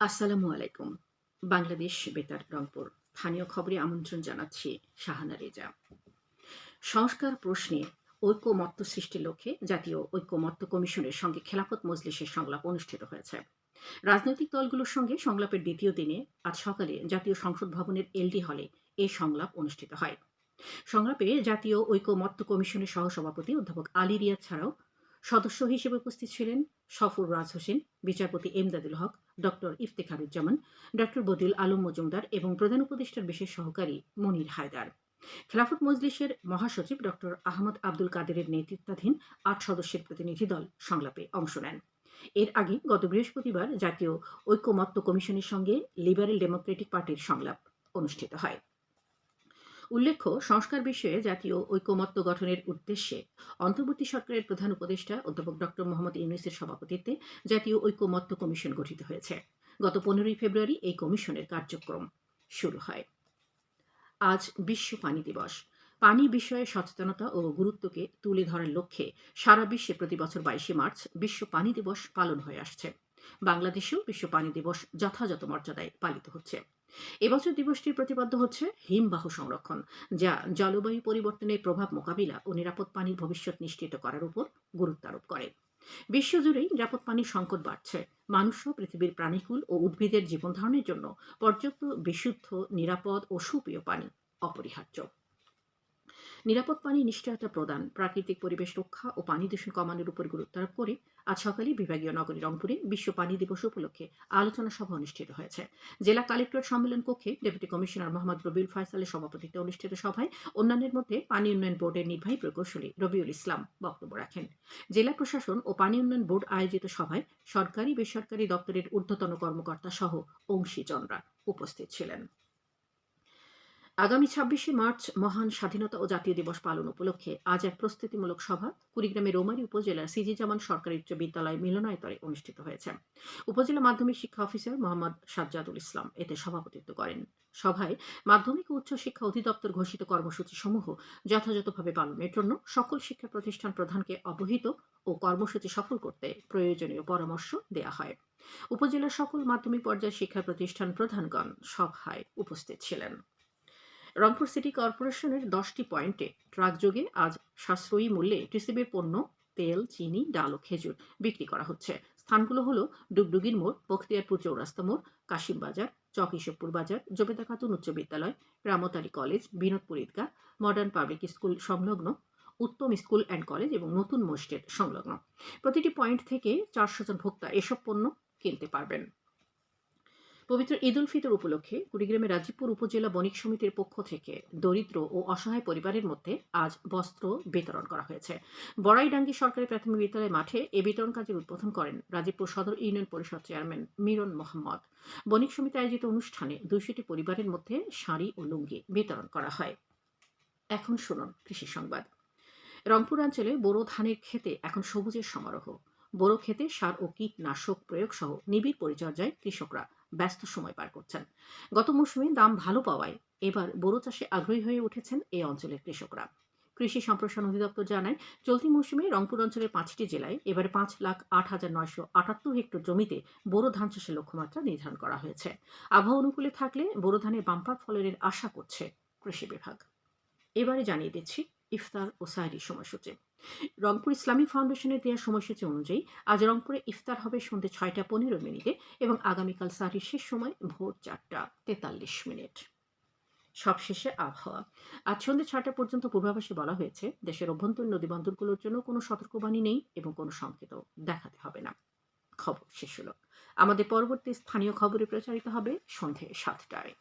আসসালামু আলাইকুম। বাংলাদেশ বেতার রংপুর। স্থানীয় খবরে আমন্ত্রণ জানাচ্ছি শাহানা রেজা। সংস্কার প্রশ্নে ঐক্যমত্য সৃষ্টির লক্ষ্যে জাতীয় ঐক্যমত্য কমিশনের সঙ্গে খেলাফত মজলিসের সংলাপ অনুষ্ঠিত হয়েছে। রাজনৈতিক দলগুলোর সঙ্গে সংলাপের দ্বিতীয় দিনে আজ সকালে জাতীয় সংসদ ভবনের এলডি হলে এই সংলাপ অনুষ্ঠিত হয়। সংলাপে জাতীয় ঐক্যমত্য কমিশনের সহসভাপতি অধ্যাপক আলী ছাড়াও সদস্য হিসেবে উপস্থিত ছিলেন সফর রাজ হোসেন, বিচারপতি এমদাদুল হক, ডক্টর ইফতেখারুজ্জামান, ডক্টর বদিউল আলম মজুমদার এবং প্রধান উপদেষ্টার বিশেষ সহকারী মনির হায়দার। খেলাফত মজলিসের মহাসচিব ডক্টর আহমদ আব্দুল কাদেরের নেতৃত্বাধীন আট সদস্যের প্রতিনিধি দল সংলাপে অংশ নেন। এর আগে গত বৃহস্পতিবার জাতীয় ঐক্যমত্য কমিশনের সঙ্গে লিবারেল ডেমোক্রেটিক পার্টির সংলাপ অনুষ্ঠিত হয়। উল্লেখ্য, সংস্কার বিষয়ে জাতীয় ঐক্যমত্য গঠনের উদ্দেশ্যে অন্তর্বর্তী সরকারের প্রধান উপদেষ্টা অধ্যাপক ডক্টর মোহাম্মদ ইউনুসের সভাপতিত্বে জাতীয় ঐক্যমত্য কমিশন গঠিত হয়েছে। গত পনেরোই ফেব্রুয়ারি এই কমিশনের কার্যক্রম শুরু হয়। আজ বিশ্ব পানি দিবস। পানি বিষয়ে সচেতনতা ও গুরুত্বকে তুলে ধরার লক্ষ্যে সারা বিশ্বে প্রতি বছর বাইশে মার্চ বিশ্ব পানি দিবস পালন হয়ে আসছে। বাংলাদেশেও বিশ্ব পানি দিবস যথাযথ মর্যাদায় পালিত হচ্ছে। এবছর দিবসটির প্রতিপাদ্য হচ্ছে হিমবাহ সংরক্ষণ, যা জলবায়ু পরিবর্তনের প্রভাব মোকাবিলা ও নিরাপদ পানির ভবিষ্যৎ নিশ্চিত করার উপর গুরুত্ব আরোপ করে। বিশ্বজুড়েই নিরাপদ পানির সংকট বাড়ছে। মানুষও পৃথিবীর প্রাণীকুল ও উদ্ভিদের জীবন ধারণের জন্য পর্যাপ্ত বিশুদ্ধ, নিরাপদ ও সুপ্রিয় পানি অপরিহার্য। নিরাপদ পানি নিশ্চয়তা প্রদান, প্রাকৃতিক পরিবেশ রক্ষা ও পানি দূষণ কমানোর উপর গুরুত্ব আরোপ করে আজ সকালে বিভাগীয় নগরী রংপুরে বিশ্ব পানি দিবস উপলক্ষে আলোচনা সভা অনুষ্ঠিত হয়েছে। জেলা কালেক্টর সম্মেলন কক্ষে ডেপুটি কমিশনার মোহাম্মদ রবিউল ফয়সালের সভাপতিত্বে অনুষ্ঠিত সভায় অন্যান্যের মধ্যে পানি উন্নয়ন বোর্ডের নির্বাহী প্রকৌশলী রবিউল ইসলাম বক্তব্য রাখেন। জেলা প্রশাসন ও পানি উন্নয়ন বোর্ড আয়োজিত সভায় সরকারি, বেসরকারি দপ্তরের ঊর্ধ্বতন কর্মকর্তা সহ অংশীজনরা উপস্থিত ছিলেন। আগামী ছাব্বিশে মার্চ মহান স্বাধীনতা ও জাতীয় দিবস পালন উপলক্ষে আজ এক প্রস্তুতিমূলক সভা কুড়িগ্রামের রোমারি উপজেলার সিজি জামান সরকারি উচ্চ বিদ্যালয় মিলনায়তনে অনুষ্ঠিত হয়েছে। উপজেলা মাধ্যমিক শিক্ষা অফিসার মোহাম্মদ সাজ্জাদুল ইসলাম এতে সভাপতিত্ব করেন। সভায় মাধ্যমিক ও উচ্চ শিক্ষা অধিদপ্তর ঘোষিত কর্মসূচি সমূহ যথাযথভাবে পালনের জন্য সকল শিক্ষা প্রতিষ্ঠান প্রধানকে অবহিত ও কর্মসূচি সফল করতে প্রয়োজনীয় পরামর্শ দেয়া হয়। উপজেলার সকল মাধ্যমিক পর্যায়ের শিক্ষা প্রতিষ্ঠান প্রধানগণ সভায় উপস্থিত ছিলেন। রংপুর সিটি কর্পোরেশনের দশটি পয়েন্টে ট্রাকযোগে আজ সাশ্রয়ী মূল্যে টিসিবির পণ্য, তেল, চিনি, ডাল ও খেজুর বিক্রি করা হচ্ছে। স্থানগুলো হলো ডুগডুগির মোড়, বখতিয়ারপুর চৌরাস্তা মোড়, কাশিম বাজার, চক বাজার জবেদা খাতুন উচ্চ বিদ্যালয়, Ramtari college, Binodpur Eidgah modern public school সংলগ্ন, উত্তম স্কুল অ্যান্ড কলেজ এবং নতুন মসজিদ সংলগ্ন। প্রতিটি পয়েন্ট থেকে চারশো জন ভোক্তা এসব পণ্য কিনতে পারবেন। পবিত্র ঈদ উল ফিতর উপলক্ষে কুড়িগ্রামের রাজীবপুর উপজেলা বণিক সমিতির পক্ষ থেকে দরিদ্র ও অসহায় পরিবারের মধ্যে আজ বস্ত্র বিতরণ করা হয়েছে। বড়াইডাঙ্গি সরকারি প্রাথমিক বিদ্যালয় মাঠে এ বিতরণ কাজের উদ্বোধন করেন রাজীবপুর সদর ইউনিয়ন পরিষদ চেয়ারম্যান মিরন মোহাম্মদ। বণিক সমিতি আয়োজিত অনুষ্ঠানে দুইশোটি পরিবারের মধ্যে শাড়ি ও লুঙ্গি বিতরণ করা হয়। এখন শুনুন কৃষি সংবাদ। রংপুর অঞ্চলে বোরো ধানের ক্ষেতে এখন সবুজের সমারোহ। বোরো ক্ষেতে সার ও কীটনাশক প্রয়োগ সহ নিবিড় পরিচর্যায় কৃষকরা ব্যস্ত সময় পার করছেন। গত মৌসুমে দাম ভালো পাওয়ায় এবার বোরো চাষে আগ্রহী হয়ে উঠেছেন এই অঞ্চলের কৃষকরা। কৃষি সম্প্রসারণ অধিদপ্তর জানায়, চলতি মৌসুমে রংপুর অঞ্চলের পাঁচটি জেলায় এবারে পাঁচ লাখ আট হাজার নয়শো আটাত্তর হেক্টর জমিতে বোরো ধান চাষের লক্ষ্যমাত্রা নির্ধারণ করা হয়েছে। আবহাওয়া অনুকূলে থাকলে বোরো ধানের বাম্পার ফলনের আশা করছে কৃষি বিভাগ। এবারে জানিয়ে দিচ্ছি ইফতার ও সাহরি সময়সূচি। রংপুর ইসলামিক ফাউন্ডেশনের দেওয়া সময়সূচি অনুযায়ী আজ রংপুরে ইফতার হবে সন্ধ্যে ছয়টা পনেরো মিনিটে এবং আগামীকাল সাহরির শেষ সময় ভোর চারটা তেতাল্লিশ মিনিট। সবশেষে আবহাওয়া। আজ সন্ধ্যে ছয়টা পর্যন্ত পূর্বাভাসে বলা হয়েছে, দেশের অভ্যন্তরীণ নদীবন্দরগুলোর জন্য কোনো সতর্কবাণী নেই এবং কোনো সংকেত দেখাতে হবে না। খবর শেষ হলো। আমাদের পরবর্তী স্থানীয় খবরে প্রচারিত হবে সন্ধে সাতটায়।